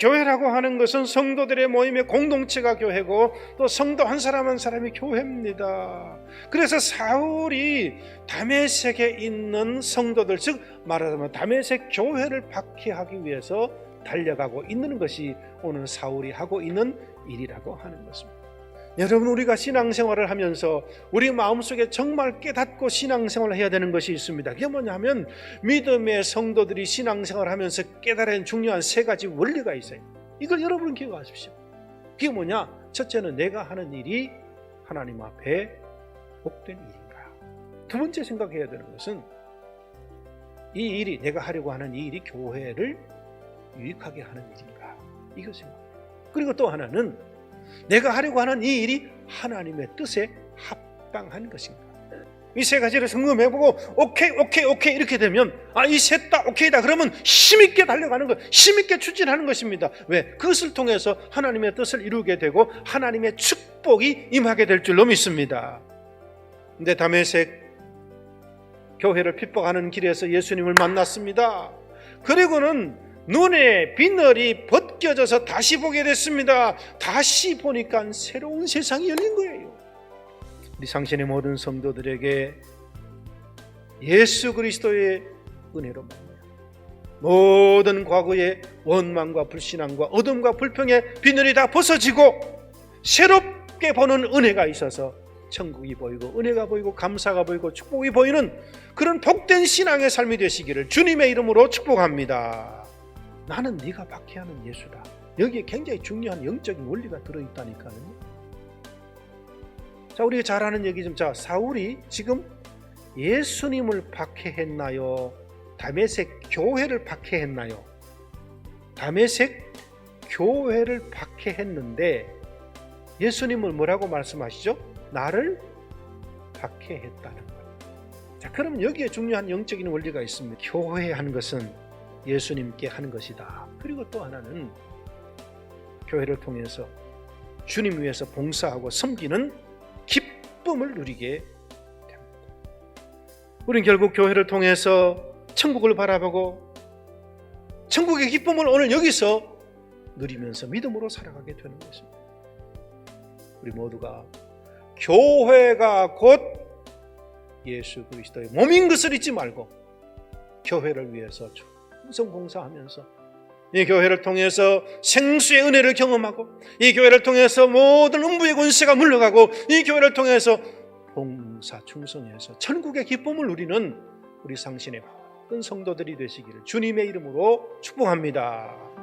교회라고 하는 것은 성도들의 모임의 공동체가 교회고 또 성도 한 사람 한 사람이 교회입니다. 그래서 사울이 다메섹에 있는 성도들 즉 말하자면 다메섹 교회를 박해하기 위해서 달려가고 있는 것이 오늘 사울이 하고 있는 일이라고 하는 것입니다. 여러분 우리가 신앙생활을 하면서 우리 마음속에 정말 깨닫고 신앙생활을 해야 되는 것이 있습니다. 그게 뭐냐면 믿음의 성도들이 신앙생활을 하면서 하는 중요한 세 가지 원리가 있어요. 이걸 여러분 기억하십시오. 그게 뭐냐? 첫째는 내가 하는 일이 하나님 앞에 복된 일인가. 두 번째 생각해야 되는 것은 이 일이 내가 하려고 하는 이 일이 교회를 유익하게 하는 일인가. 이거 생각. 그리고 또 하나는 내가 하려고 하는 이 일이 하나님의 뜻에 합당한 것인가. 이 세 가지를 점검해보고 오케이 오케이 오케이 이렇게 되면 아 이 셋 다 오케이다 그러면 힘있게 달려가는 것 힘있게 추진하는 것입니다 왜? 그것을 통해서 하나님의 뜻을 이루게 되고 하나님의 축복이 임하게 될 줄로 믿습니다 근데 다메섹 교회를 핍박하는 길에서 예수님을 만났습니다 그리고는 눈에 비늘이 벗겨져서 다시 보게 됐습니다 다시 보니까 새로운 세상이 열린 거예요 우리 상신의 모든 성도들에게 예수 그리스도의 은혜로 모든 과거의 원망과 불신앙과 어둠과 불평의 비늘이 다 벗어지고 새롭게 보는 은혜가 있어서 천국이 보이고 은혜가 보이고 감사가 보이고 축복이 보이는 그런 복된 신앙의 삶이 되시기를 주님의 이름으로 축복합니다. 나는 네가 박해하는 예수다. 여기에 굉장히 중요한 영적인 원리가 들어있다니까요. 자, 우리가 잘 아는 얘기 좀 자, 사울이 지금 예수님을 박해했나요? 다메섹 교회를 박해했나요? 다메섹 교회를 박해했는데 예수님을 뭐라고 말씀하시죠? 나를 박해했다는 것. 자, 그럼 여기에 중요한 영적인 원리가 있습니다. 교회 하는 것은 예수님께 하는 것이다. 그리고 또 하나는 교회를 통해서 주님 위해서 봉사하고 섬기는 기쁨을 누리게 됩니다. 우린 결국 교회를 통해서 천국을 바라보고 천국의 기쁨을 오늘 여기서 누리면서 믿음으로 살아가게 되는 것입니다. 우리 모두가 교회가 곧 예수 그리스도의 몸인 것을 잊지 말고 교회를 위해서 충성 봉사하면서 이 교회를 통해서 생수의 은혜를 경험하고 이 교회를 통해서 모든 음부의 권세가 물러가고 이 교회를 통해서 봉사 충성해서 천국의 기쁨을 누리는 우리 상신의 모든 성도들이 되시기를 주님의 이름으로 축복합니다.